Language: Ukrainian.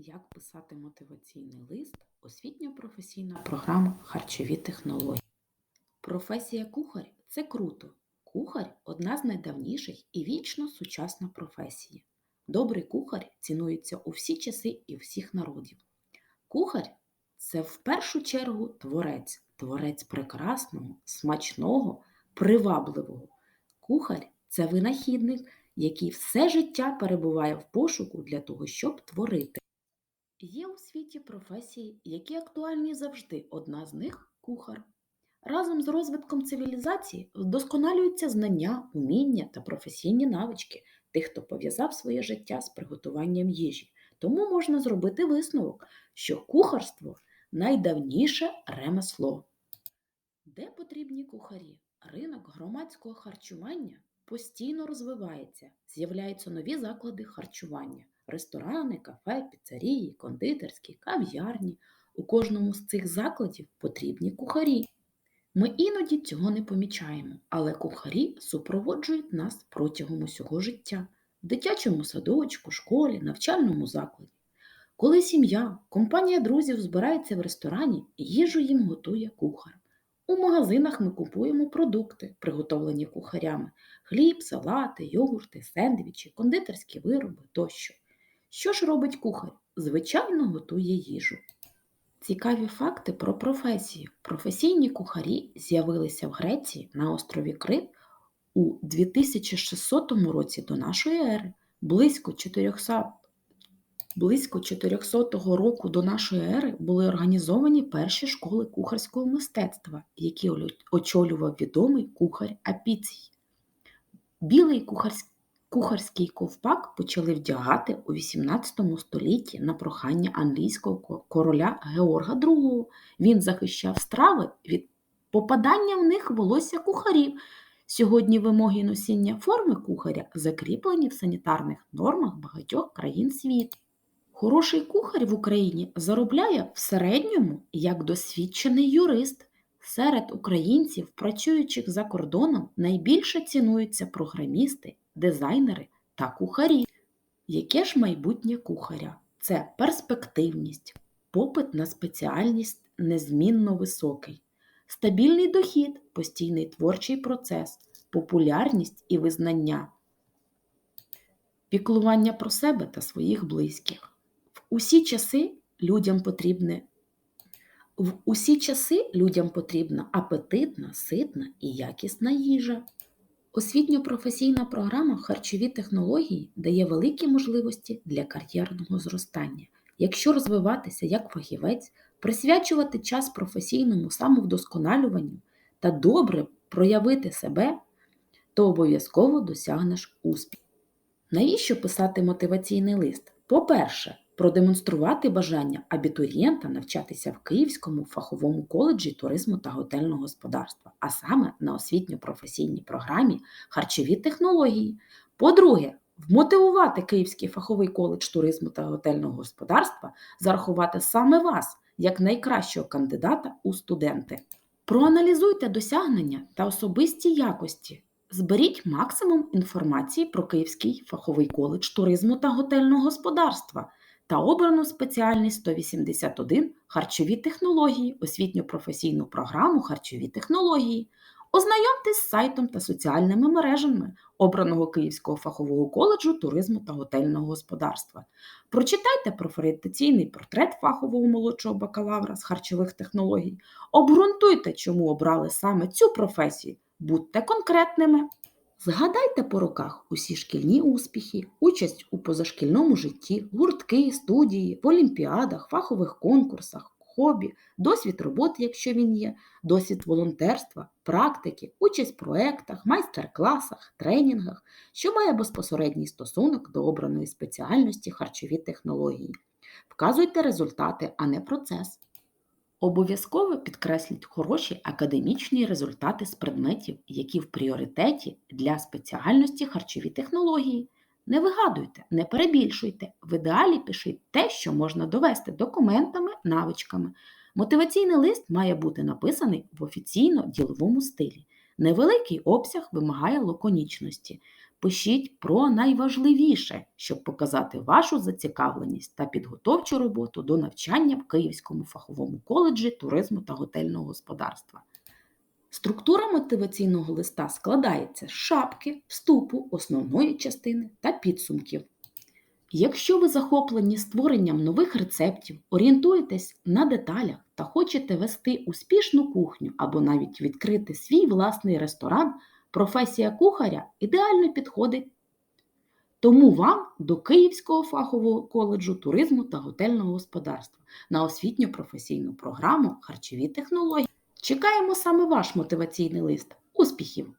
Як писати мотиваційний лист, освітньо-професійна програма харчові технології. Професія кухар це круто. Кухар одна з найдавніших і вічно сучасна професія. Добрий кухар цінується у всі часи і всіх народів. Кухар це в першу чергу творець, творець прекрасного, смачного, привабливого. Кухар це винахідник, який все життя перебуває в пошуку для того, щоб творити. Є у світі професії, які актуальні завжди. Одна з них кухар. Разом з розвитком цивілізації вдосконалюються знання, уміння та професійні навички тих, хто пов'язав своє життя з приготуванням їжі. Тому можна зробити висновок, що кухарство найдавніше ремесло. Де потрібні кухарі? Ринок громадського харчування постійно розвивається, з'являються нові заклади харчування, ресторани, кафе, піцерії, кондитерські, кав'ярні. У кожному з цих закладів потрібні кухарі. Ми іноді цього не помічаємо, але кухарі супроводжують нас протягом усього життя в дитячому садочку, школі, навчальному закладі. Коли сім'я, компанія друзів збирається в ресторані, їжу їм готує кухар. У магазинах ми купуємо продукти, приготовлені кухарями: хліб, салати, йогурти, сендвічі, кондитерські вироби тощо. Що ж робить кухар? Звичайно, готує їжу. Цікаві факти про професію. Професійні кухарі з'явилися в Греції на острові Крит у 2600 році до нашої ери. Близько 400, близько 400 року до нашої ери були організовані перші школи кухарського мистецтва, які очолював відомий кухар Апіцій. Білий кухарський Кухарський ковпак почали вдягати у XVIII столітті на прохання англійського короля Георга II. Він захищав страви від попадання в них волосся кухарів. Сьогодні вимоги носіння форми кухаря закріплені в санітарних нормах багатьох країн світу. Хороший кухар в Україні заробляє в середньому як досвідчений юрист. Серед українців, працюючих за кордоном, найбільше цінуються програмісти, дизайнери та кухарі. Яке ж майбутнє кухаря? Це перспективність, попит на спеціальність незмінно високий, стабільний дохід, постійний творчий процес, популярність і визнання, піклування про себе та своїх близьких. В усі часи людям потрібне в усі часи людям потрібна апетитна, ситна і якісна їжа. Освітньо-професійна програма харчові технології дає великі можливості для кар'єрного зростання. Якщо розвиватися як фахівець, присвячувати час професійному самовдосконалюванню та добре проявити себе, то обов'язково досягнеш успіху. Навіщо писати мотиваційний лист? По-перше, продемонструвати бажання абітурієнта навчатися в Київському фаховому коледжі туризму та готельного господарства, а саме на освітньо-професійній програмі харчові технології. По-друге, вмотивувати Київський фаховий коледж туризму та готельного господарства зарахувати саме вас як найкращого кандидата у студенти. Проаналізуйте досягнення та особисті якості. Зберіть максимум інформації про Київський фаховий коледж туризму та готельного господарства та обрану спеціальність 181 харчові технології, освітньо-професійну програму харчові технології. Ознайомтесь з сайтом та соціальними мережами обраного Київського фахового коледжу туризму та готельного господарства. Прочитайте профорієнтаційний портрет фахового молодшого бакалавра з харчових технологій. Обґрунтуйте, чому обрали саме цю професію. Будьте конкретними. Згадайте по роках усі шкільні успіхи, участь у позашкільному житті, гуртки, студії, в олімпіадах, фахових конкурсах, хобі, досвід роботи, якщо він є, досвід волонтерства, практики, участь в проєктах, майстер-класах, тренінгах, що має безпосередній стосунок до обраної спеціальності харчові технології. Вказуйте результати, а не процес. Обов'язково підкресліть хороші академічні результати з предметів, які в пріоритеті для спеціальності харчові технології. Не вигадуйте, не перебільшуйте, в ідеалі пишіть те, що можна довести документами, навичками. Мотиваційний лист має бути написаний в офіційно-діловому стилі. Невеликий обсяг вимагає лаконічності. Пишіть про найважливіше, щоб показати вашу зацікавленість та підготовчу роботу до навчання в Київському фаховому коледжі туризму та готельного господарства. Структура мотиваційного листа складається з шапки, вступу, основної частини та підсумків. Якщо ви захоплені створенням нових рецептів, орієнтуєтесь на деталях та хочете вести успішну кухню або навіть відкрити свій власний ресторан, професія кухаря ідеально підходить. Тому вам до Київського фахового коледжу туризму та готельного господарства на освітньо-професійну програму Харчові технології. Чекаємо саме ваш мотиваційний лист. Успіхів!